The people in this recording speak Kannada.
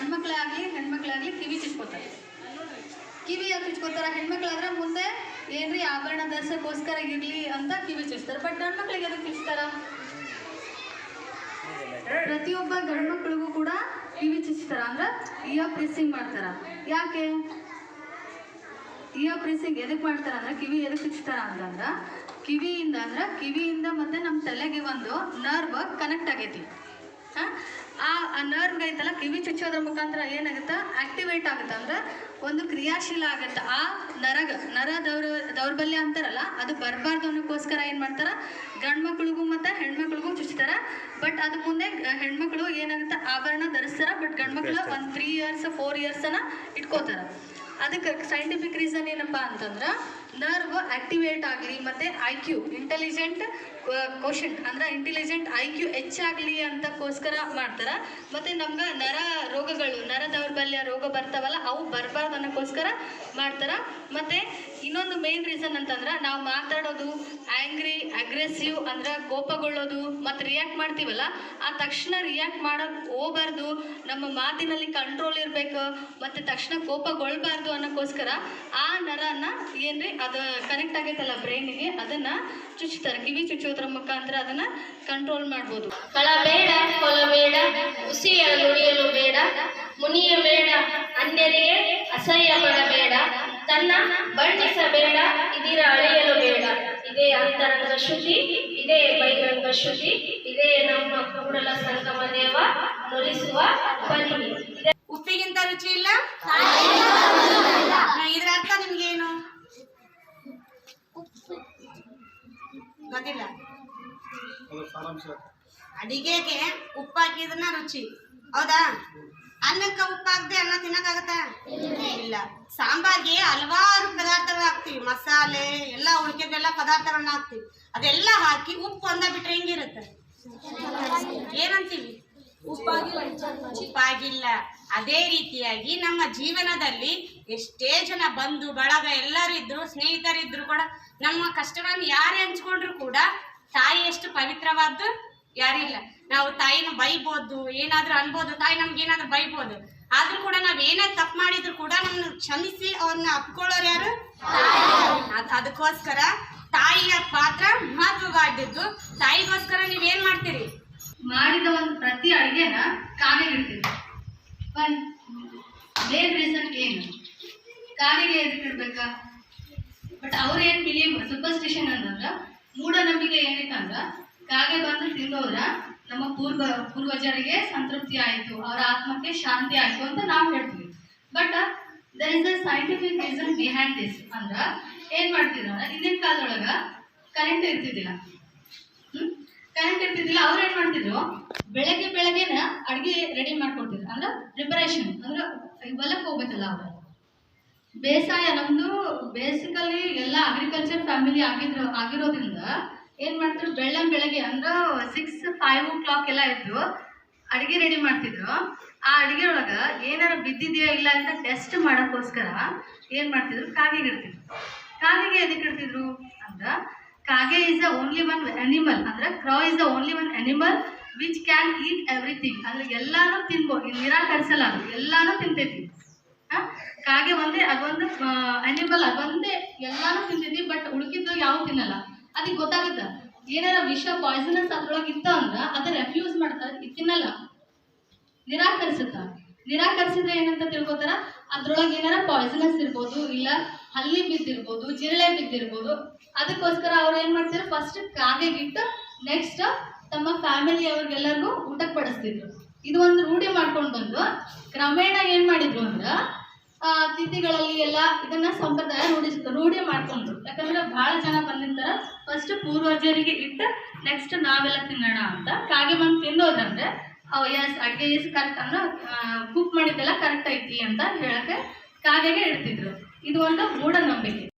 ಗಂಡ್ಮಕ್ಳೇ ಹೆಣ್ಮಕ್ಳಾಗ್ಲಿ ಕಿವಿ ಚುಚ್ಕೋತಾರೆ. ಕಿವಿ ಯಾಕೆ ಚುಚ್ಕೋತಾರ? ಹೆಣ್ಮಕ್ಳಾದ್ರೆ ಮುಂದೆ ಏನ್ರಿ ಆಭರಣ ಧರಿಸೋಕ್ಕೋಸ್ಕರ ಇರ್ಲಿ ಅಂತ ಕಿವಿ ಚುಚ್ತಾರೆ. ಬಟ್ ಗಂಡ್ಮಕ್ಳಿಗೆ ಅದಕ್ಕೆ ಚುಚ್ತಾರ? ಪ್ರತಿಯೊಬ್ಬ ಗಂಡ್ಮಕ್ಳಿಗೂ ಕೂಡ ಕಿವಿ ಚುಚ್ತಾರ. ಅಂದ್ರೆ ಇಯರ್ ಪ್ರೆಸ್ಸಿಂಗ್ ಮಾಡ್ತಾರ. ಯಾಕೆ? ಇಯರ್ ಪ್ರೆಸ್ಸಿಂಗ್ ಎದಕ್ಕೆ ಮಾಡ್ತಾರ ಅಂದ್ರೆ ಕಿವಿ ಎದಕ್ಕೆ ಚುಚ್ತಾರ ಅಂತಂದ್ರ, ಕಿವಿಯಿಂದ ಅಂದ್ರೆ ಕಿವಿಯಿಂದ ಮತ್ತೆ ನಮ್ಮ ತಲೆಗೆ ಒಂದು ನರ್ವ್ ಕನೆಕ್ಟ್ ಆಗೈತಿ? ಆ ನರ್ವ್ ಐತಲ್ಲ ಕಿವಿ ಚುಚ್ಚೋದ್ರ ಮುಖಾಂತರ ಏನಾಗುತ್ತೆ? ಆಕ್ಟಿವೇಟ್ ಆಗುತ್ತೆ ಅಂದ್ರೆ ಒಂದು ಕ್ರಿಯಾಶೀಲ ಆಗುತ್ತೆ. ಆ ನರಗ ನರ ದೌರ್ ದೌರ್ಬಲ್ಯ ಅಂತಾರಲ್ಲ ಅದು ಬರಬಾರ್ದು ಅನ್ನೋಕ್ಕೋಸ್ಕರ ಏನು ಮಾಡ್ತಾರ? ಗಂಡ್ಮಕ್ಳಿಗೂ ಮತ್ತು ಹೆಣ್ಮಕ್ಳಿಗೂ ಚುಚ್ತಾರೆ. ಬಟ್ ಅದು ಮುಂದೆ ಹೆಣ್ಮಕ್ಳು ಏನಾಗುತ್ತೆ? ಆಭರಣ ಧರಿಸ್ತಾರೆ ಬಟ್ ಗಂಡ್ಮಕ್ಳು ಒಂದು ತ್ರೀ ಇಯರ್ಸ್ ಫೋರ್ ಇಯರ್ಸನ್ನು ಇಟ್ಕೋತಾರ. ಅದಕ್ಕೆ ಸೈಂಟಿಫಿಕ್ ರೀಸನ್ ಏನಪ್ಪ ಅಂತಂದ್ರೆ ನರ್ವ್ ಆಕ್ಟಿವೇಟ್ ಆಗಲಿ, ಮತ್ತು ಐ ಕ್ಯೂ ಇಂಟೆಲಿಜೆಂಟ್ ಕ್ವಶನ್ ಅಂದ್ರೆ ಇಂಟೆಲಿಜೆಂಟ್ ಐ ಕ್ಯೂ ಹೆಚ್ಚಾಗಲಿ ಅಂತಕ್ಕೋಸ್ಕರ ಮಾಡ್ತಾರೆ. ಮತ್ತು ನಮ್ಗೆ ನರ ರೋಗಗಳು, ನರ ದೌರ್ಬಲ್ಯ ರೋಗ ಬರ್ತಾವಲ್ಲ, ಅವು ಬರಬಾರ್ದು ಅನ್ನೋಕ್ಕೋಸ್ಕರ ಮಾಡ್ತಾರೆ. ಮತ್ತು ಇನ್ನೊಂದು ಮೇನ್ ರೀಸನ್ ಅಂತಂದ್ರೆ ನಾವು ಮಾತಾಡೋದು ಆ್ಯಂಗ್ರಿ ಅಗ್ರೆಸಿವ್ ಅಂದ್ರೆ ಕೋಪಗೊಳ್ಳೋದು ಮತ್ತು ರಿಯಾಕ್ಟ್ ಮಾಡ್ತೀವಲ್ಲ, ಆ ತಕ್ಷಣ ರಿಯಾಕ್ಟ್ ಮಾಡೋಕೆ ಹೋಗ್ಬಾರ್ದು, ನಮ್ಮ ಮಾತಿನಲ್ಲಿ ಕಂಟ್ರೋಲ್ ಇರಬೇಕು, ಮತ್ತು ತಕ್ಷಣ ಕೋಪಗೊಳ್ಬಾರ್ದು ಅನ್ನೋಕ್ಕೋಸ್ಕರ ಆ ನರನ ಏನ್ರಿ, ಅದು ಕನೆಕ್ಟ್ ಆಗೈತಲ್ಲ ಬ್ರೈನಿಗೆ ಅದನ್ನು ಚುಚ್ತಾರೆ, ಕಿವಿ ಚುಚ್ಚೋದ್ರ ಮುಖಾಂತರ ಅದನ್ನು ಕಂಟ್ರೋಲ್ ಮಾಡ್ಬೋದು. ಹೊಲ ಬೇಡ ಹುಸಿಯ ನುಡಿಯಲು ಬೇಡ, ಮುನಿಯ ಬೇಡ, ಅನ್ಯರಿಗೆ ಅಸಹ್ಯ ಪಡಬೇಡ ತನ್ನ ಬಣ್ಣಿಸಬೇಡ ಇದೀರ ಅಳೆಯಲು ಬೇಡ. ಇದೇ ಅಂತರಂಗ ಶುದ್ಧಿ ಇದೇ ಬಹಿರಂಗ ಶುದ್ಧಿ ಇದೇ ನಮ್ಮ ಕೂಡಲ ಸಂಗಮ ದೇವ ನುಡಿಸುವ ಬನ್ನಿ. ಇದೇ ಉಪ್ಪಿಗಿಂತ ರುಚಿ ಇಲ್ಲ? ಇದರ ಅರ್ಥ ನಿಮ್ಗೇನು? ಗೊತ್ತಿಲ್ಲ. ಅಡಿಗೆಗೆ ಉಪ್ಪು ಹಾಕಿದ್ರನ್ನ ರುಚಿ. ಹೌದಾ? ಅನ್ನಕ್ಕೆ ಉಪ್ಪು ಹಾಕ್ದೆ ಅನ್ನ ತಿನ್ನಕ್ಕಾಗತ್ತಾ? ಇಲ್ಲ. ಸಾಂಬಾರ್ಗೆ ಹಲವಾರು ಪದಾರ್ಥಗಳು ಹಾಕ್ತಿವಿ. ಮಸಾಲೆ, ಎಲ್ಲ ಉಳಿಕೆದೆಲ್ಲ ಪದಾರ್ಥಗಳನ್ನ ಹಾಕ್ತಿವಿ. ಅದೆಲ್ಲ ಹಾಕಿ ಉಪ್ಪು ಅಂದ ಬಿಟ್ರೆ ಹೆಂಗಿರುತ್ತೆ? ಏನಂತೀವಿ? ಉಪ್ಪಾಗಿಲ್ಲ. ಅದೇ ರೀತಿಯಾಗಿ ನಮ್ಮ ಜೀವನದಲ್ಲಿ ಎಷ್ಟೇ ಜನ ಬಂಧು, ಬಳಗ ಎಲ್ಲರೂ ಇದ್ರು, ಸ್ನೇಹಿತರಿದ್ರು ಕೂಡ ನಮ್ಮ ಕಷ್ಟಗಳನ್ನು ಯಾರೇ ಹಂಚ್ಕೊಂಡ್ರು ಕೂಡ ತಾಯಿ ಎಷ್ಟು ಪವಿತ್ರವಾದ್ದು? ಯಾರಿಲ್ಲ. ನಾವು ತಾಯಿನ ಬೈಬೋದು, ಏನಾದ್ರೂ ಅನ್ಬೋದು, ತಾಯಿ ನಮ್ಗೆ ಏನಾದ್ರೂ ಬೈಬೋದು. ಆದ್ರೂ ಕೂಡ ನಾವ್ ಏನಾದ್ರು ತಪ್ಪು ಮಾಡಿದ್ರು ಕೂಡ ನಮ್ಮನ್ನ ಕ್ಷಮಿಸಿ ಅವ್ರನ್ನ ಅಪ್ಕೊಳ್ಳೋರು ಯಾರು? ಅದ್- ಅದಕ್ಕೋಸ್ಕರ ತಾಯಿಯ ಪಾತ್ರ ಮಹತ್ವವಾದದ್ದು ತಾಯಿಗೋಸ್ಕರ ನೀವೇನ್ ಮಾಡ್ತೀರಿ? ಮಾಡಿದ ಒಂದು ಪ್ರತಿ ಅಡುಗೆನ ಇಡ್ತೀವಿ. ಮೇನ್ ರೀಸನ್ ಏನು? ಕಾಣಿಗೆ ಎದಕ್ಕೆ ಬಟ್ ಅವ್ರು ಏನು ಬಿಲೀವ್ ಸೂಪರ್ಸ್ಟಿಷನ್ ಅಂತಂದ್ರೆ ಮೂಢನಂಬಿಕೆ ಅಂದ್ರೆ ಕಾಗೆ ಬಂದು ತಿಂದೋದ್ರ ನಮ್ಮ ಪೂರ್ವ, ಪೂರ್ವಜರಿಗೆ ಸಂತೃಪ್ತಿ ಆಯಿತು, ಅವರ ಆತ್ಮಕ್ಕೆ ಶಾಂತಿ ಆಯಿತು ಅಂತ ನಾವು ಹೇಳ್ತೀವಿ. But there is a scientific reason behind this ಅಂದ್ರೆ, ಏನು ಮಾಡ್ತಿದ್ರು ಅಂದ್ರೆ ಹಿಂದಿನ ಕಾಲದೊಳಗೆ ಕರೆಂಟ್ ಇರ್ತಿದ್ದಿಲ್ಲ. ಕರೆಂಟ್ ಇರ್ತಿದ್ದಿಲ್ಲ, ಅವ್ರು ಏನ್ ಮಾಡ್ತಿದ್ರು? ಬೆಳಗ್ಗೆ ಬೆಳಗ್ಗೆನ ಅಡುಗೆ ರೆಡಿ ಮಾಡ್ಕೊಡ್ತಿದ್ರು. ಅಂದ್ರೆ ಪ್ರಿಪರೇಷನ್ ಅಂದ್ರೆ ಹೊಲಕ್ಕೆ ಹೋಗ್ಬೇಕಲ್ಲ ಅವರು. ಬೇಸಾಯ ನಮ್ದು ಬೇಸಿಕಲಿ ಎಲ್ಲ ಅಗ್ರಿಕಲ್ಚರ್ ಫ್ಯಾಮಿಲಿ ಆಗಿದ್ರು, ಆಗಿರೋದ್ರಿಂದ ಏನ್ ಮಾಡ್ತಿದ್ರು? ಬೆಳ್ಳಂ ಬೆಳಗ್ಗೆ ಅಂದ್ರೆ ಸಿಕ್ಸ್ ಫೈವ್ ಓ ಕ್ಲಾಕ್ ಎಲ್ಲ ಎದ್ದು ಅಡಿಗೆ ರೆಡಿ ಮಾಡ್ತಿದ್ರು. ಆ ಅಡಿಗೆ ಒಳಗ ಏನಾರ ಬಿದ್ದಿದೆಯಾ ಇಲ್ಲ ಅಂತ ಟೆಸ್ಟ್ ಮಾಡೋಕ್ಕೋಸ್ಕರ ಏನ್ ಮಾಡ್ತಿದ್ರು? ಕಾಗೆಗೆ ಇಡ್ತಿದ್ರು. ಕಾಗೆಗೆ ಎದಕ್ಕೆ ಇಡ್ತಿದ್ರು ಅಂದ್ರ ಕಾಗೆ is the only one animal ಅಂದ್ರೆ crow is the only one animal which can eat everything ಅಂದ್ರೆ ಎಲ್ಲಾನು ತಿನ್ಬೋದು ನಿರಾಕರಿಸಲ್ಲ ಅದು ಎಲ್ಲಾನು ತಿಂತೈತಿ. ಹಾಂ? ಕಾಗೆ ಒಂದೇ, ಅದೊಂದು ಅನಿಮಲ್ ಅದೊಂದೇ ಎಲ್ಲಾನು ತಿಂತೈತಿ ಬಟ್ ಉಳ್ಕಿದ್ದು ಯಾವ ತಿನ್ನಲ್ಲ. ಅದಕ್ಕೆ ಗೊತ್ತಾಗುತ್ತೆ. ಏನಾರ ವಿಷ ಪಾಯ್ಸನಸ್ ಅದ್ರೊಳಗೆ ಇತ್ತು ಅಂದ್ರೆ ಅದನ್ನ ರೆಫ್ಯೂಸ್ ಮಾಡ್ತಾರೆ, ಇದು ತಿನ್ನಲ್ಲ. ನಿರಾಕರಿಸುತ್ತ. ನಿರಾಕರಿಸಿದ್ರೆ ಏನಂತ ತಿಳ್ಕೊತಾರ? ಅದ್ರೊಳಗೆ ಏನಾರ ಪಾಯ್ಸನಸ್ ಇರ್ಬೋದು, ಇಲ್ಲ ಹಲ್ಲಿ ಬಿದ್ದಿರ್ಬೋದು, ಜಿರಳೆ ಬಿದ್ದಿರ್ಬೋದು. ಅದಕ್ಕೋಸ್ಕರ ಅವ್ರು ಏನ್ ಮಾಡ್ತಾರೆ ಫಸ್ಟ್ ಕಾಗೆಗಿಟ್ಟು ನೆಕ್ಸ್ಟ್ ತಮ್ಮ ಫ್ಯಾಮಿಲಿ ಅವ್ರಿಗೆಲ್ಲರಿಗೂ ಊಟಕ್ಕೆ ಪಡಿಸ್ತಿದ್ರು ಇದು ಒಂದು ರೂಢಿ ಮಾಡ್ಕೊಂಡು ಬಂದು ಕ್ರಮೇಣ ಏನ್ ಮಾಡಿದ್ರು ಅಂದ್ರ ತಿಥಿಗಳಲ್ಲಿ ಎಲ್ಲ ಇದನ್ನ ಸಂಪ್ರದಾಯ ರೂಢಿಸ್ ರೂಢಿ ಮಾಡ್ಕೊಂಡ್ರು. ಯಾಕಂದ್ರೆ ಬಹಳ ಜನ ಬಂದಿರ್ತಾರ. ಫಸ್ಟ್ ಪೂರ್ವಜರಿಗೆ ಇಟ್ಟು ನೆಕ್ಸ್ಟ್ ನಾವೆಲ್ಲ ತಿನ್ನೋಣ ಅಂತ. ಕಾಗೆ ಬಂದು ತಿನ್ನೋದಂದ್ರೆ ಎಸ್ ಅಡುಗೆ ಇಸ್ ಕರೆಕ್ಟ್ ಅಂದ್ರೆ ಕುಕ್ ಮಾಡಿದ್ದೆಲ್ಲ ಕರೆಕ್ಟ್ ಐತಿ ಅಂತ ಹೇಳಕ್ಕೆ ಕಾಗೆಗೆ ಇಡ್ತಿದ್ರು. ಇದು ಒಂದು ಮೂಢನಂಬಿಕೆ.